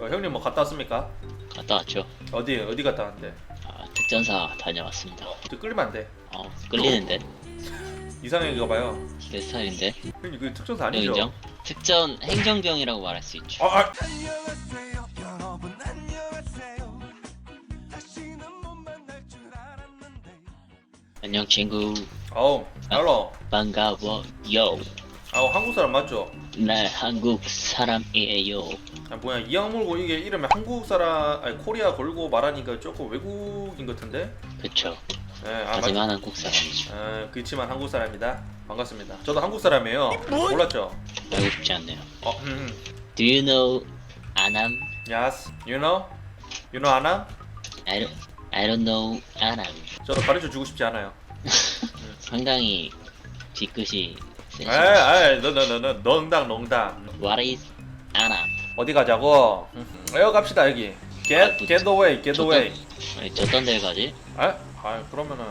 어, 형님 뭐 갔다 왔습니까? 갔다 왔죠. 어디 어디 갔다 왔는데? 아, 특전사 다녀왔습니다. 저 끌리면 안 돼. 어, 끌리는데? 이상형이가 봐요. 내 스타일인데? 형님 그 특전사 아니죠? 인정? 특전 행정병이라고 말할 수 있죠. 아, 아, 안녕하세요 여러분 안녕하세요 다시는 못 만날 줄 알았는데 안녕 친구. 아우, 알로. 반가워. 요. 아우 한국 사람 맞죠? 나 한국 사람이에요. 아, 뭐야 이 악물고 이게 이름에 한국 사람 아니 코리아 걸고 말하니까 조금 외국인 같은데? 그쵸. 네, 아, 맞, 하지만 한국 사람이죠. 아, 그렇지만 한국 사람입니다. 반갑습니다. 저도 한국 사람이에요. 몰랐죠? 알고 싶지 않네요. 어, 음, 음. Do you know 아남? Yes, you know, you know 아나? I don't, I don't know 아남. 저도 가르쳐 주고 싶지 않아요. 상당히 뒤끝이 에이, 세시죠. 에이, 너너너너 농담 농담. What is 아남? 어디 가자고? 에어 갑시다 여기. Get, get away, get away. 아니, 저딴 데 가지? 아, 아 그러면은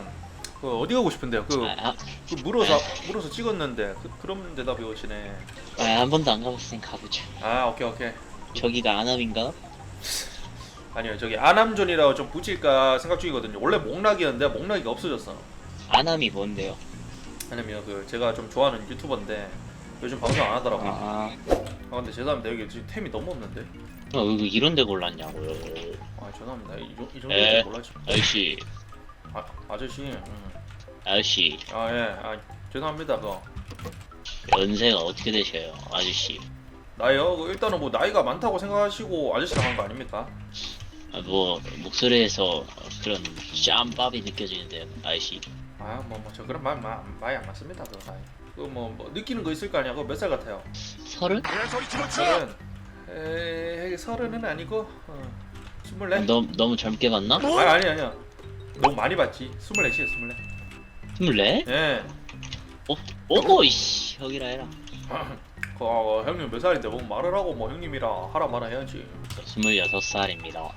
그 어디 가고 싶은데요? 그, 아, 아, 그 물어서 물어서 찍었는데 그, 그런 대답이 오시네. 아, 한 번도 안 가봤으니 가보죠. 아, 오케이 오케이. 저기가 아남인가? 아니요 저기 아남존이라고 좀 붙일까 생각 중이거든요. 원래 목락이었는데 목락이 없어졌어. 아남이 뭔데요? 아니면 그 제가 좀 좋아하는 유튜버인데 요즘 방송 안 하더라고요. 아, 아, 근데 죄송합니다 여기 지금 템이 너무 없는데. 아왜 이런 데 골랐냐고요. 아 죄송합니다 이, 정- 이 정도 에. 몰라지. 아저씨, 아 아저씨. 음. 아저씨, 아 예. 아 죄송합니다 그거. 연세가 어떻게 되셔요, 아저씨? 나요? 그 일단은 뭐 나이가 많다고 생각하시고 아저씨랑 한 거 아닙니까? 아, 뭐 목소리에서 그런 짬밥이 느껴지는데요, 아저씨. 아뭐뭐저 그런 말 마, 많이 안 맞습니다 그거 나이. 그뭐 뭐 느끼는 거 있을 거 아니야? 그거 몇살 같아요? 서른? 서른. 에이 서른은 아니고 어, 스물네. 너무 너무 젊게 봤나? 아니 아니 아니야. 너무 많이 봤지. 스물넷이야 스물넷. 스물네? 예. 오, 오고 이씨 여기라 해라. 그 어, 형님 몇 살인데 뭐 말을 하고 뭐 형님이라 하라 말아 해야지. 스물여섯 살입니다.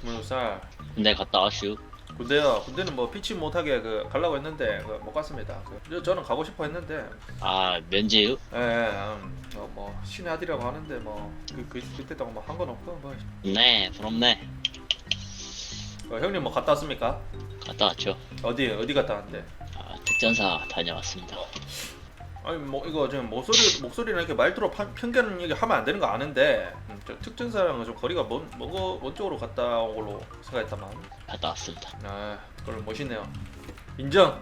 스물 살. 군대 갔다 왔슈. 군대요. 군대는 뭐 피치 못하게 그 가려고 했는데 그, 못 갔습니다. 그, 저- 저는 가고 싶어 했는데 아 면제요? 예, 예, 음, 어, 뭐 신의 아들이라고 하는데 뭐그 그, 그때 동안 뭐한 건 없고 뭐 네, 부럽네. 어, 형님 뭐 갔다 왔습니까? 갔다 왔죠. 어디 어디 갔다 왔는데? 아, 특전사 다녀왔습니다. 아니 뭐 이거 지금 목소리 목소리나 이렇게 말투로 판- 편견 얘기 하면 안 되는 거 아는데 특전사랑은 좀 거리가 먼, 먼, 거, 먼 쪽으로 갔다 온 걸로 생각했다만 갔다 왔습니다. 아 그걸 멋있네요 인정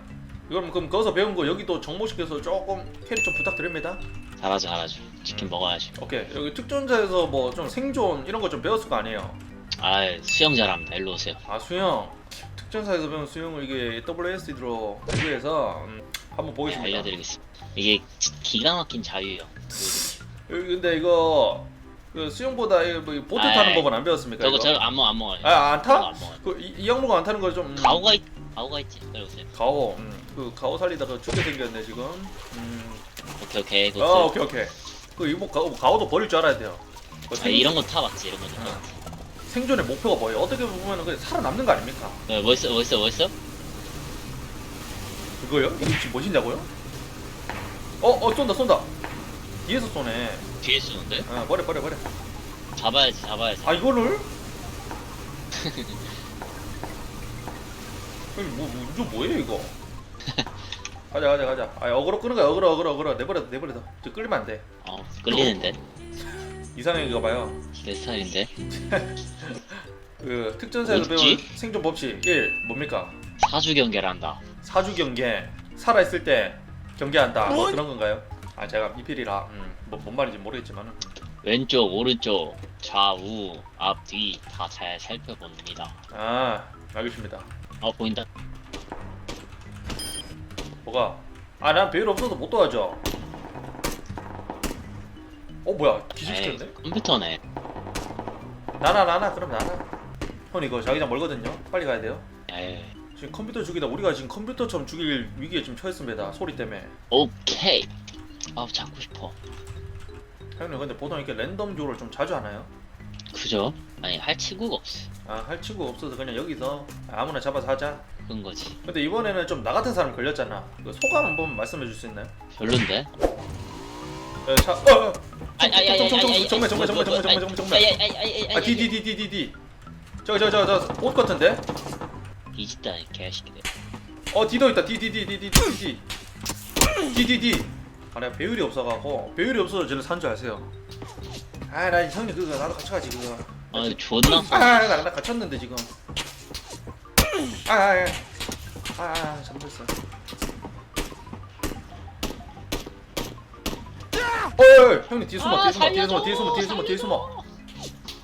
이건 그럼 거기서 배운 거 여기도 정모시켜서 조금 캐리 좀 부탁드립니다 잘하죠, 잘하죠. 치킨 음. 먹어야죠. 오케이 여기 특전사에서 뭐 좀 생존 이런 거 좀 배웠을 거 아니에요 아, 수영 잘합니다. 일로 오세요. 아 수영 특전사에서 배운 수영을 이게 WSD로 비교해서 음, 한번 네, 보겠습니다 알려드리겠습니다. 이게 기- 기가 막힌 자유예요. 여기 근데 이거 그 수영보다 이 뭐, 보트 타는 아이, 법은 안 배웠습니까? 저거 이거? 저거 안 먹어, 안 먹어요. 아, 안 타? 저거 안 먹어요. 그 이, 이 양모가 안 타는 거좀 음, 가오가 있, 가오가 있지. 가오. 음, 그 가오 살리다가 죽게 생겼네 지금. 음. 오케이, 오케이. 굿. 어, 오케이 오케이. 그 이거 가오 가오도 버릴 줄 알아야 돼요. 그 아, 생, 이런 거 타봤지, 이런 거 타. 어. 생존의 목표가 뭐예요? 어떻게 보면은 그 살아남는 거 아닙니까? 네, 뭐 있어, 뭐 있어, 뭐 있어? 그거요? 이거 지금 뭐신다고요? 어, 어 쏜다 쏜다. 뒤에서 쏘네. 뒤에 쏘는데? 아, 버려 버려 버려. 잡아야지, 잡아야지. 아 이거를? 아니 뭐, 뭐 이거 뭐예요 이거? 가자 가자 가자. 아 어그로 끄는 거야 어그로 어그로 어그로 내버려 내버려. 저 끌리면 안 돼. 어, 끌리는데? 이상형이가 봐요. 내 스타일인데? 그 특전사에서 배운 뭐지? 생존 법칙 1 뭡니까? 사주 경계를 한다. 사주 경계 살아 있을 때 경계한다. 뭐 그런 건가요? 아 제가 미필이라 음, 뭐, 뭔 말인지 모르겠지만 은 왼쪽, 오른쪽, 좌우, 앞, 뒤 다 잘 살펴봅니다. 아 알겠습니다. 어, 보인다. 뭐가? 아 난 배율 없어서 못 도와줘. 어 뭐야 에이, 기술시켰네? 컴퓨터네. 나나 나나 그럼 나나. 형 이거 자기장 멀거든요. 빨리 가야 돼요. 에이, 지금 컴퓨터 죽이다 우리가 지금 컴퓨터처럼 죽일 위기에 지금 처했습니다. 소리 때문에. 오케이. 아, 잡고 싶어. 형님 근데 보통 이렇게 랜덤 조를 좀 자주 하나요? 그죠? 아니, 할 친구가 없어. 아할 친구 없어서 그냥 여기서 아무나 잡아서 하자. 그런 거지. 근데 이번에는 좀 나 같은 사람 걸렸잖아. 그 소감 한번 말씀해 줄 수 있나요? 별론데? 에, 차, 어, 어. 정정 정정 정면 정면 정면 정면 정면 정면 아 D D D D D D 저저 저 저 옷 같은데 뒤집다 이 개새끼들 어 D도 있다 D D D D D D D D D D 아 내가 배율이 없어갖고 배율이 없어서 저를 산줄 아세요? 아나 형님 그거 나도 같이 가지 그거. 아 존나 써 아나 나 갇혔는데 지금. 아아아. 아, 잘못했어. 어이 형님 뒤에 숨어 뒤에 숨어 뒤에 숨어 뒤에 숨어 뒤에 숨어 뒤에 숨어.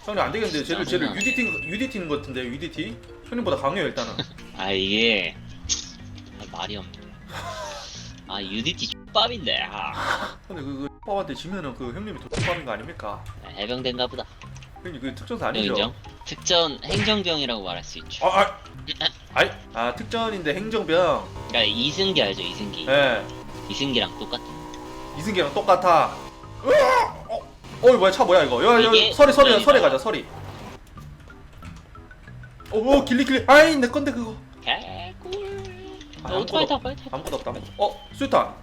형님 안 되겠는데 쟤를 쟤를. UDT UDT인 것 같은데 UDT 형님보다 강해요 일단은. 아 이게 아, 말이 없네. 아 UDT X밥인데 아. 근데 그, 그 X밥한테 지면은 그 형님이 더 X밥인 거 아닙니까? 해병대인가 보다. 형님 그 특전사 아니죠? 인정? 특전 행정병이라고 말할 수 있죠. 아, 아, 아이, 아 특전인데 행정병. 그러니까 이승기 알죠 이승기? 예. 이승기랑 똑같아. 이승기랑 똑같아. 으아! 어, 어이 뭐야 차 뭐야 이거? 야, 야, 이게 서리 서리. 서리 가자 서리. 오, 오 길리 길리. 아이 내 건데 그거. 개꿀. 아, 어, 아무것도 타 빨리 타 아무것도 없다 아무것도. 어 수탄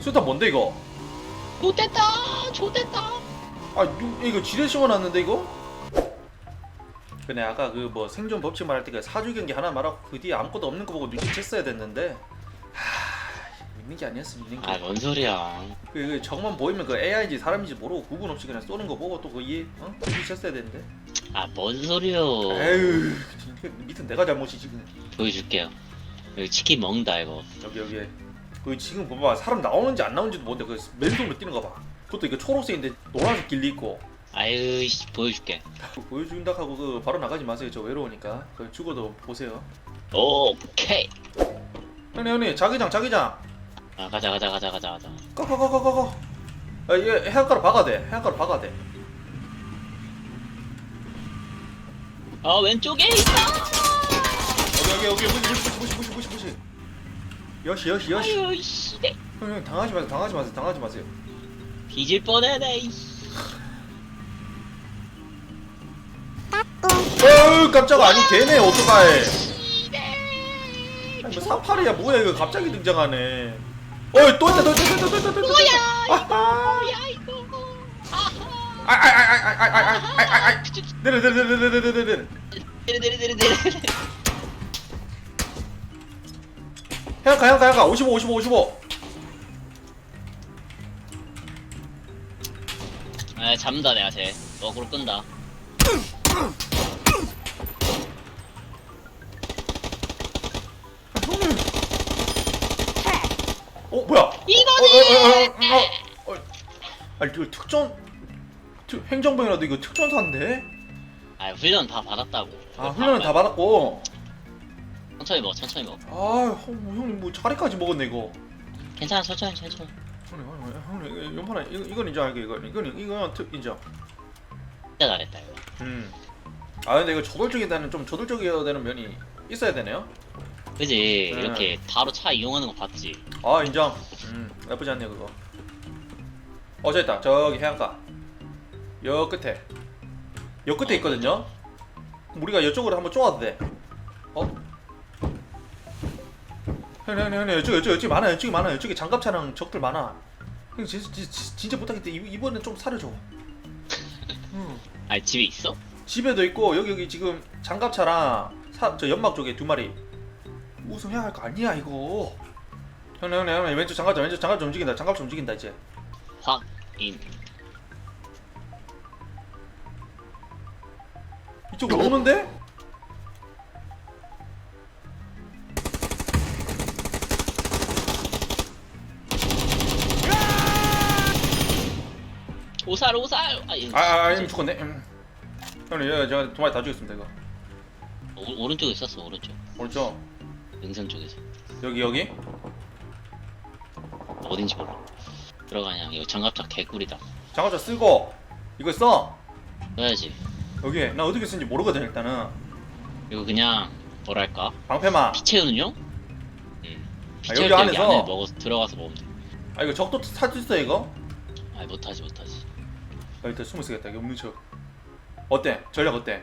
수탄 뭔데 이거? 좋됐다 좋됐다. 아 유- 이거 지뢰 심어놨는데 이거? 근데 아까 그 뭐 생존 법칙 말할 때그 사주 경기 하나 말하고 그 뒤에 아무것도 없는 거 보고 눈치챘어야 됐는데. 하 있는 게 아니었어 있는 게 아뭔 소리야. 그, 그 적만 보이면 그 AI인지 사람인지 모르고 구분 없이 그냥 쏘는 거 보고 또 그 이해 어? 눈치챘어야 되는데. 아 뭔 소리요. 에휴 이거 밑은 내가 잘못이지 그냥. 보여줄게요. 여기 치킨 먹는다 이거. 여기 여기 그 지금 봐봐 사람 나오는지 안 나오는지도 모르는데 그 맨손으로 뛰는 거 봐 그것도 이거 초록색인데 노란색 길리 있고 아유 씨 보여줄게 그 보여준다 하고 그 바로 나가지 마세요 저 외로우니까 그 죽어도 보세요 오케이 형님 형님 자기장 자기장 아 가자 가자 가자 가자 가자 꺼꺼꺼꺼꺼 아얘 해안가로 박아야 돼 해안가로 박아야 돼 아 왼쪽에 있다 여기 여기 여기 무시 무시 무시 무시 무시 무시 여시 여시 여시. 아유 씨 네 형, 형 당하지 마세요 당하지 마세요 당하지 마세요. 뒤질 이씨. 어우 깜짝아 아니 걔네 오토바이 아니 뭐 사파리야 뭐야 이거 갑자기 등장하네. 어이 또 있다 또 있다 또 있다 또 있다 또 있다 뭐야 아하. 뭐야 이거. 아하. 아아아아아아아아아아 내려 내려 내려 내려 내려 내려. 내려 내려 내려 내려 해안가 해안가 해안가. 55 55 55 아 잡는다 내가 쟤. 어그로 끈다. 어 뭐야? 이거지! 어, 어, 어, 어, 어. 아니 이거 특전 특- 행정병이라도 이거 특전사인데? 아 훈련 다 받았다고. 아 훈련은 다 받았고 천천히 먹어 천천히 먹어. 아 형, 형님 뭐 자리까지 먹었네 이거. 괜찮아 천천히 천천히. 형님 형님 형님 연판아 이거 이건 인정 알게 이거 이건 이건 특 인정. 진짜 잘했다 이거. 음아 근데 이거 저돌적이다는 좀 저돌적이어야 되는 면이 있어야 되네요? 그지? 네. 이렇게 바로 차 이용하는 거 봤지? 아 인정. 음 나쁘지 않네 그거. 어 저기 있다. 저기 해안가. 여 끝에. 여 끝에 있거든요? 우리가 이쪽으로 한번 쪼아도 돼 형님 형님 형님 이쪽 이쪽 이쪽 많아 이쪽이 많아 이쪽에 장갑차랑 적들 많아. 형 진짜, 진짜, 진짜 부탁인데 이- 이번엔 좀 살려줘. 응. 아 집에 있어? 집에도 있고 여기 여기 지금 장갑차랑 사, 저 연막 쪽에 두 마리. 우승해야 할 거 아니야 이거. 형님 형님 형님 왼쪽 장갑차 왼쪽 장갑차 움직인다. 장갑차 움직인다 이제. 확인. 이쪽으로 오는데? 오살 오살 아, 이거 아아 아, 형 죽었네. 음. 형님 예, 제가 두 마리 다 죽였습니다 이거. 오, 오른쪽에 있었어 오른쪽. 오른쪽. 능선 쪽에서. 여기 여기? 어딘지 몰라. 들어가냐 이거 장갑차 개꿀이다. 장갑차 쓰고 이거 써. 써야지. 여기 나 어떻게 쓰는지 모르거든 일단은. 이거 그냥 뭐랄까? 방패만. 피 채우는 용? 응. 피 아, 채울 여기 때 여기 안에서? 안에 먹어서 들어가서 먹으면 돼. 아 이거 적도 사줄 수 있어 이거? 아 못하지 못하지. 아 일단 숨어 있어야겠다 이거 없는 척 어때? 전략 어때?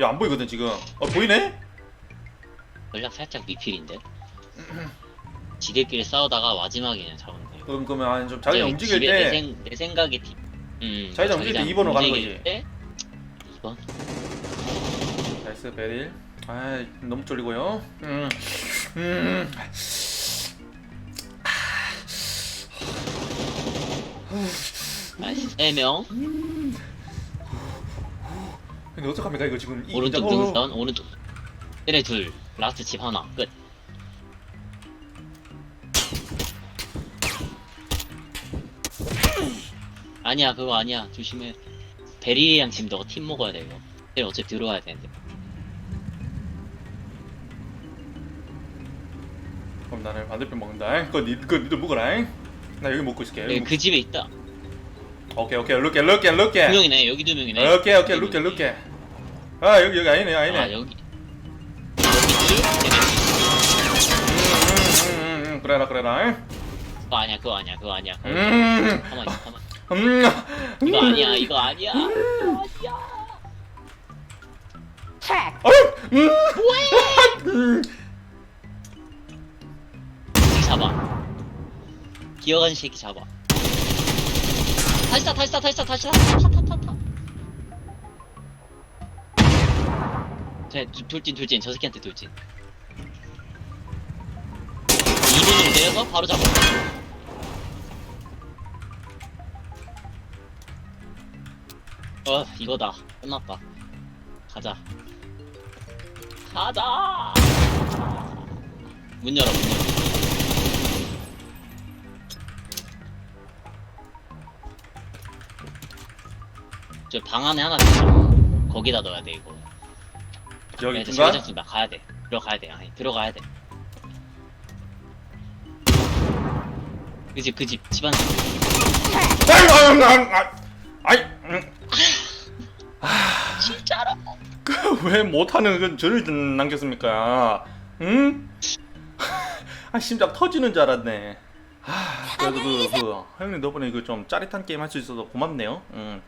야 안 보이거든 지금 어 보이네? 전략 살짝 미필인데. 지들끼리 싸우다가 마지막에 그냥 잡으면 돼. 그럼 그러면 좀 자기가 움직일 집에 내, 때 생, 내 생각에 디, 음, 자기장 움직일 때 2번으로 가는 움직일 거지. 때 2번? 나이스 베릴 아 너무 쫄리고요 음, 음. 나이스 3명. 근데 어떡합니까? 이거 지금 이 오른쪽 긴장- 어, 등선 오른쪽. 때려 둘. 라스트 집 하나. 끝. 아니야 그거 아니야. 조심해. 베리랑 지금 너가 팀 먹어야 돼 이거. 때려 어차피 들어와야 되는데. 그럼 나는 반대편 먹는다. 그거 니, 그거 니도 먹어라. 나 여기 먹고 있을게. 여기 여기 그 집에 있다. 먹- 오케이 오케이. 룩게 룩게 룩게 두 명이네. 여기 두 명이네. 오케이 오케이. 룩게 룩게 아 여기 여기 아니네 아니네. 아 여기. 둘 얘네 음, 음, 음, 그래라 그래라. 그거 아니야 그거 아니야 그거 아니야. 그거 음, 가만히 있어 가만히 음, 이거 아니야 이거 아니야. 어이, 음, 음. 새끼 잡아. 기어간 새끼 잡아 다시 타 다시 타 다시 타 다시 타 타 타 타타. 제 돌진 돌진. 저 새끼한테 돌진. 2분으로 내려서 바로 잡아. 어 이거다. 끝났다. 가자. 가자! 문 열어 문 열어 저 방 안에 하나 있어. 거기다 넣어야 돼 이거. 여기 네, 중간 제작진 나 가야 돼. 들어가야 돼. 아니 들어가야 돼. 그집 그집 집안 아이 음. 진짜로. 왜 못하는 그 저를 남겼습니까? 응? 아 심장 터지는 줄 알았네. 아, 그래도 그, 그 형님 덕분에 이거 좀 짜릿한 게임 할 수 있어서 고맙네요. 응.